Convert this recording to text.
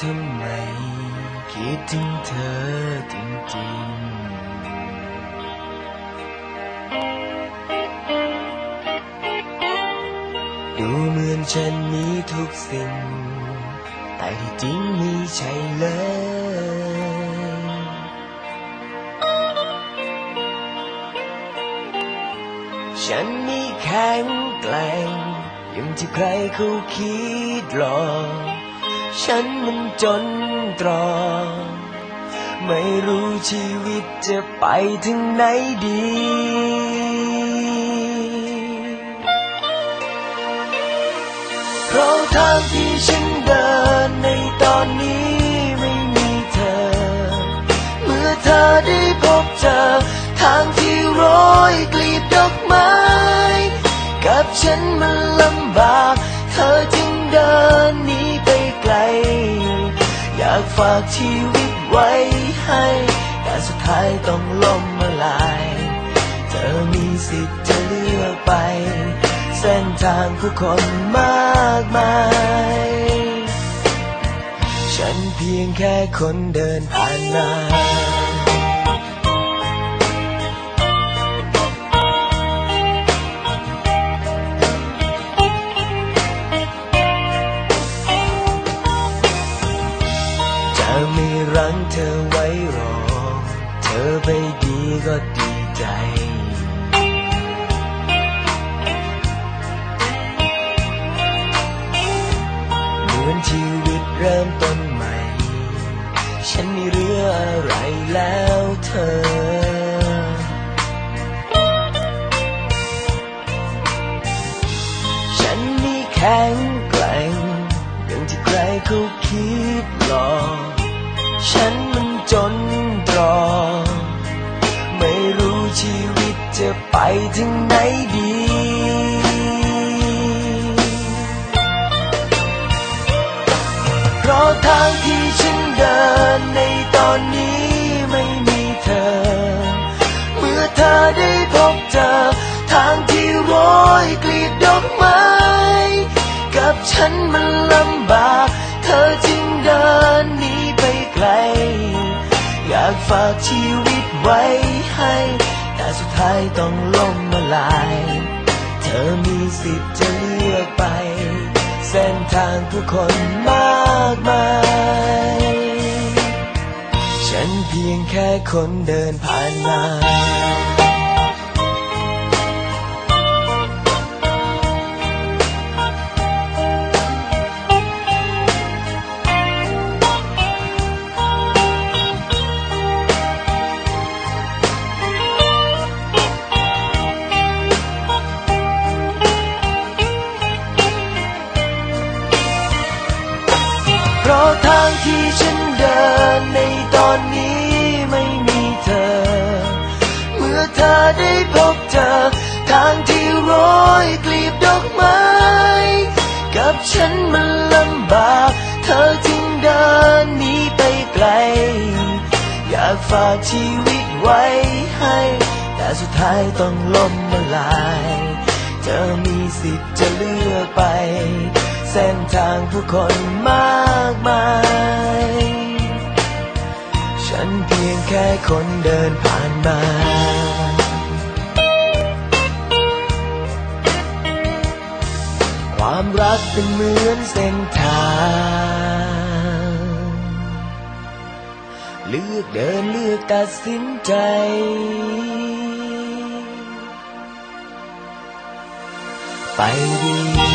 ทำไม คิดถึงเธอจริงๆ ดูเหมือนฉันมีทุกสิ่ง แต่ที่จริงไม่ใช่เลยฉันนี่แข็งแกร่งย่างที่ใครเขาคิดหรอก ฉันมันจนตรอก ไม่รู้ชีวิตจะไปถึงไหนดี เพราะทางที่ฉันเดินในตอนนี้ไม่มีเธอ เมื่อเธอได้พบเจอ ทางที่โร้อยกลีบดอกไม้ กับฉันมันลำบาก เธอจึงเดินหนีไปไกลอยากฝากชีวิตไว้ให้ แต่สุดท้ายต้องล้มละลาย เธอมีสิทธิ์จะเลือกไป เส้นทางผู้คนมากมาย ฉันเพียงแค่คนเดินผ่านมา เธอไว้รอ เธอไปดีก็ดีใจเหมือนชีวิตเริ่มต้นใหม่ ฉันมีเรืออะไรแล้วเธอฉันนี่แข็งแกร่งอย่างที่ใครเขาคิดหรอก ฉันมันจนตรอกไม่รู้ชีวิตจะไปถึงไหนดีเพราะทางที่ฉันเดินในตอนนี้ไม่มีเธอ เมื่อเธอได้พบเจอ ทางที่โร้อยกลีบดอกไม้ กับฉันมันลำบากากฝากชีวิตไว้ให้ แต่สุดท้ายต้องล้มละลาย เธอมีสิทธิ์จะเลือกไป เส้นทางผู้คนมากมาย ฉันเพียงแค่คนเดินผ่านมา ที่ฉันเดินในตอนนี้ไม่มีเธอ เมื่อเธอได้พบเจอทางที่โร้อยกลีบดอกไม้ กับฉันมันลำบาก เธอจึงเดินหนีไปไกล อยากฝากชีวิตไว้ให้ แต่สุดท้ายต้องล้มละลาย เธอมีสิทธิ์จะเลือกไป เส้นทางผู้คนมากมาย ฉันเพียงแค่คนเดินผ่านมาความรักเป็นเหมือนเส้นทาง เลือกเดินเลือกตัดสินใจ ไปดี